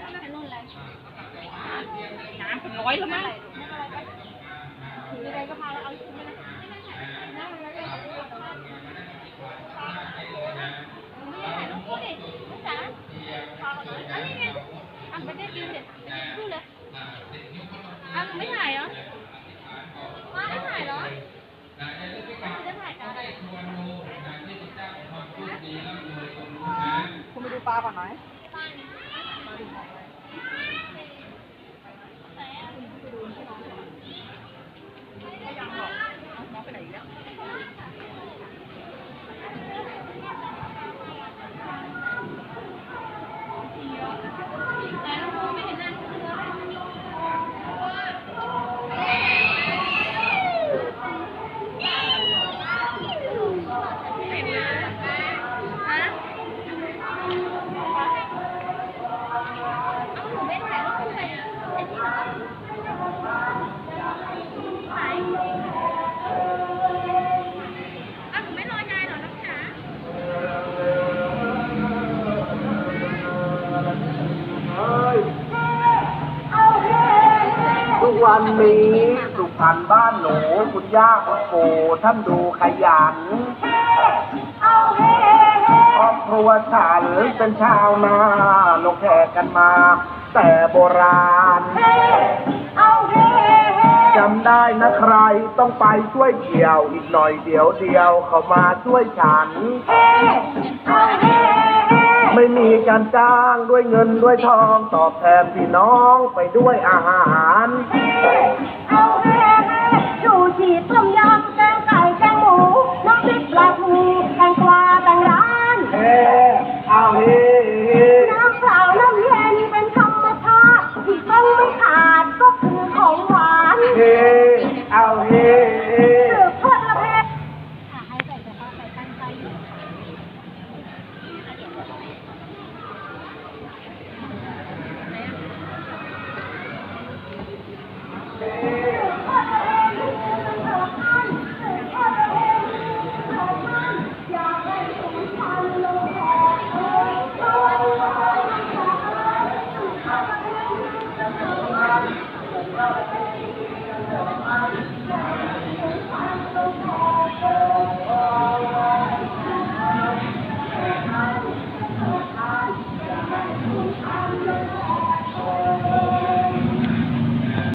น้ำเป็นร้อยแล้วมั้งถืออะไรก็มาแล้วเอาชิ้นไปนะนั่งแล้วก็เอาไม่ได้ยรูปคู่ดิลูกจ๋าพอก่อนไม่ได้กินเด็ดคู่เลยอะหนูไม่ถ่ายเหรอมาไม่ถ่ายเหรอจะถ่ายกันคุณไปดูปลาก่อนหมไม่ วันนี้สุพรรณบ้านหนูคุณย่าคุณปู่ท่านดูขยันครอบครัวฉันเป็นชาวนาลงแขกกันมา แต่โบราณจำได้นะใครต้องไปช่วยเกี่ยวอีกหน่อยเดี๋ยวเดียวเขามาช่วยฉัน ไม่มีการจ้างด้วยเงินด้วยทองตอบแทนพี่น้องไปด้วยอาหาร เอาแม่ชูชีพต้มยำแกงไก่แกงหมู น้ำพริกปลาทูแตงกวาแตงร้านเฮ้เอาเฮ้น้ำเปล่าน้ำเย็นเป็นธรรมชาติที่ต้องไม่ขาดก็คือของหวานเฮ้เอาเฮ้